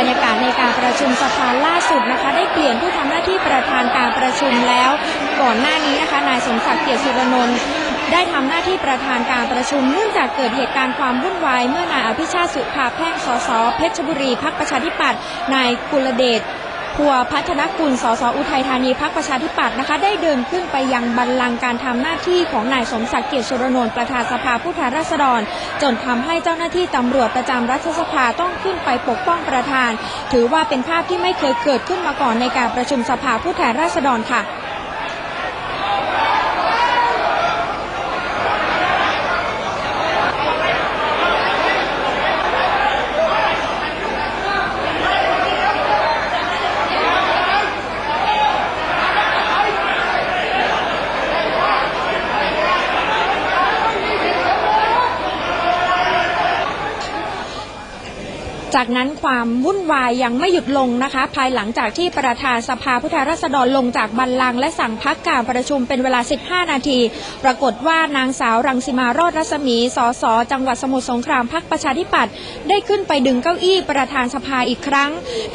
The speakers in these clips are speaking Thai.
บรรยากาศในการประชุมสภาล่าสุดนะคะ ได้เปลี่ยนผู้ทำหน้าที่ประธานการประชุมแล้ว ก่อนหน้านี้นะคะนายสมศักดิ์เกียรติสุรนนท์ได้ทำหน้าที่ประธานการประชุมเนื่องจากเกิดเหตุการณ์ความวุ่นวายเมื่อนายอภิชาติสุภาแพ่งสสเพชรบุรีพักประชาธิปัตย์นายกุลเดช พัวพัฒนกุล สสอุทัยธานีพักประชาธิปัตย์นะคะ ได้เดินขึ้นไปยังบัลลังก์การทำหน้าที่ของนายสมศักดิ์เกียรติสุรนนท์ประธานสภาผู้แทนราษฎร จนทำให้เจ้าหน้าที่ตำรวจประจำรัฐสภาต้องขึ้นไปปกป้องประธาน ถือว่าเป็นภาพที่ไม่เคยเกิดขึ้นมาก่อนในการประชุมสภาผู้แทนราษฎรค่ะ จากนั้นความวุ่นวายยังไม่หยุดลงนะคะ ภายหลังจากที่ประธานสภาผู้แทนราษฎรลงจากบัลลังก์และสั่งพักการประชุมเป็นเวลา 15 นาที ปรากฏว่านางสาวรังสิมารอดรัศมี สส จังหวัดสมุทรสงครามพักประชาธิปัตย์ได้ขึ้นไปดึงเก้าอี้ประธานสภาอีกครั้ง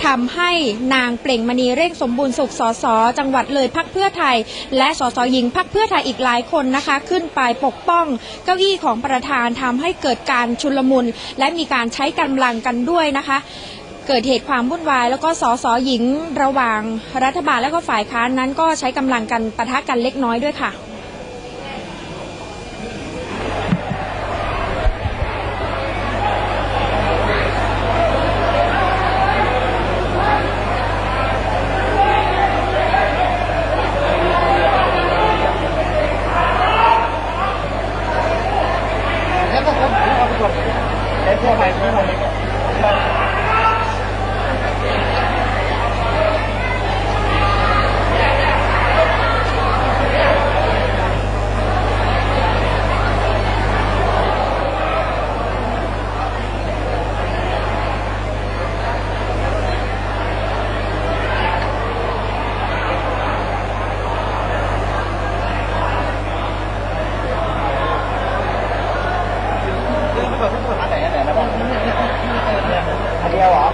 ทำให้นางเปล่งมณีเร่งสมบูรณ์สุข สส จังหวัดเลยพักเพื่อไทย และสสหญิงพักเพื่อไทยอีกหลายคนนะคะ ขึ้นไปปกป้องเก้าอี้ของประธานทำให้เกิดการชุลมุนและมีการใช้กำลังกันด้วยนะคะ เกิดเหตุความวุ่นวาย แล้วก็สสหญิงระหว่างรัฐบาลและก็ฝ่ายค้านนั้นก็ใช้กำลังกันปะทะกันเล็กน้อยด้วยค่ะแล้วก็ผ เหรอ